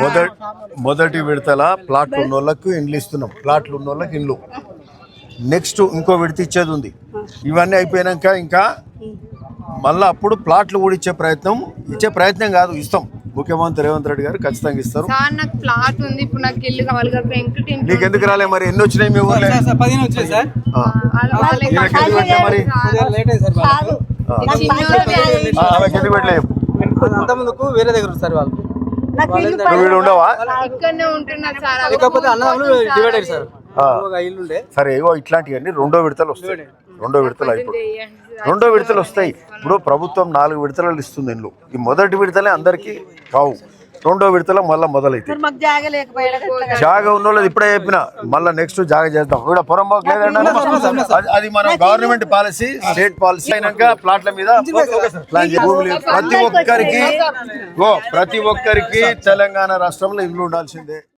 మొదటి మొదటి విడతల ప్లాట్లు ఉన్న వాళ్ళకు ఇండ్లు ఇస్తున్నాం. ప్లాట్లు ఉన్న వాళ్ళకి ఇండ్లు. నెక్స్ట్ ఇంకో విడత ఇచ్చేది ఉంది. ఇవన్నీ అయిపోయినాక ఇంకా మళ్ళీ అప్పుడు ప్లాట్లు కూడా ఇచ్చే ప్రయత్నం ఇచ్చే ప్రయత్నం కాదు ఇస్తాం. ముఖ్యమంత్రి రేవంత్ రెడ్డి గారు ఖచ్చితంగా ఇస్తారు. సార్ నాకు ప్లాట్ ఉంది ఇప్పుడు నాకు ఇల్లు కావాలి కదా వెంకట ఇంట్లో నీకు ఎందుకు రాలే మరి? ఎన్ని వచ్చినాయి మీ ఊర్లో? పదిహేను వచ్చాయి సార్. ఎందుకు పెట్టలే మరి? కొద్దిగా లేట్ అయింది సార్ వాళ్ళకు. ఆ, ఆమెకి ఎందుకు పెట్టలే? అంత ముందుకు వేరే దగ్గర సార్ వాళ్ళు. వీడు ఉండవా? ఇక్కడనే సార్. అది లేకపోతే అన్నదమ్ములు డివైడ్ అయ్యారు సార్. ఆ. ఒక ఇల్లు ఉండే. సరే ఏవో ఇట్లాంటివన్నీ రెండో విడతలు వస్తాయి. రెండో విడతలు అయిపోయి. రెండో విడతలు వస్తాయి. ఇప్పుడు ప్రభుత్వం నాలుగు విడతలు ఇస్తుంది ఇండ్లు ఈ మొదటి విడతలే అందరికీ కావు. రెండో విడతల మళ్ళీ మొదలైతాయి మాకు జాగ ఉన్న వాళ్ళది ఇప్పుడే చెప్పిన మళ్ళీ నెక్స్ట్ జాగా చేద్దాం. ఇక్కడ పొరంబాకు లేదన్నా అది- అది మన గవర్నమెంట్ పాలసీ స్టేట్ పాలసీ అయినాక ప్లాట్ల మీద ప్రతి ఒక్కరికి ప్రతి ఒక్కరికి తెలంగాణ రాష్ట్రంలో ఇల్లు ఉండాల్సిందే.